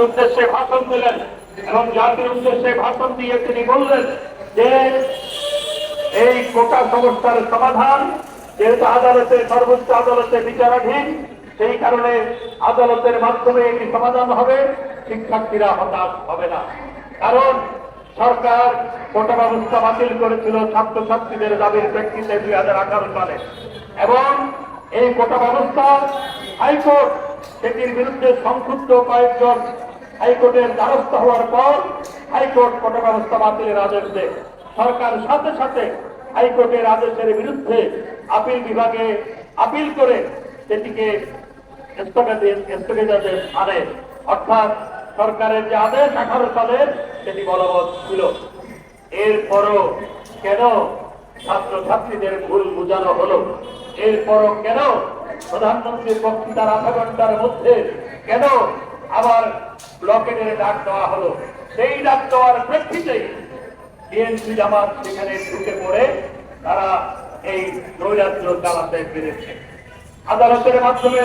উদ্দেশ্যে ভাষণ দিলেন এবং জাতির উদ্দেশ্যে ভাষণ দিয়ে তিনি বললেন যে এই কোটা সমস্যার সমাধান, যেহেতু আদালতে, সর্বোচ্চ আদালতে বিচারাধীন, সেই কারণে আদালতের মাধ্যমে এটি সমাধান হবে, শিক্ষার্থীরা হতাশ হবে না। কারণ সরকার কোটা ব্যবস্থা বাতিল করেছিল ছাত্রছাত্রীদের দাবির প্রেক্ষিতে দুই হাজার আঠারো সালে। এবং এই কোটা ব্যবস্থা হাইকোর্ট সেটির বিরুদ্ধে সংক্ষুব্ধ কয়েকজন হাইকোর্টের দ্বারস্থ হওয়ার পর হাইকোর্ট কোটা ব্যবস্থা বাতিলের আদেশ দেয়। সরকার সাথে সাথে হাইকোর্টের আদেশের বিরুদ্ধে আপিল বিভাগে আপিল করে সেটিকে স্থগিতাদেশ আনে। অর্থাৎ সরকারের যে আদেশ আঠারো সালের সেটি বলবৎ ছিল। এরপরও কেন ছাত্রছাত্রীদের ভুল বোঝানো হলো? এরপরও কেন প্রধানমন্ত্রীর বক্তৃতার আধা ঘণ্টার মধ্যে কেন আবার ব্লকেটের ডাক দেওয়া হলো? সেই ডাক দেওয়ার প্রেক্ষিতেই বিএনপি জামাত সেখানে ঢুকে পড়ে তারা এই নৈরাজ্য চালাতে পেরেছে। আদালতের মাধ্যমে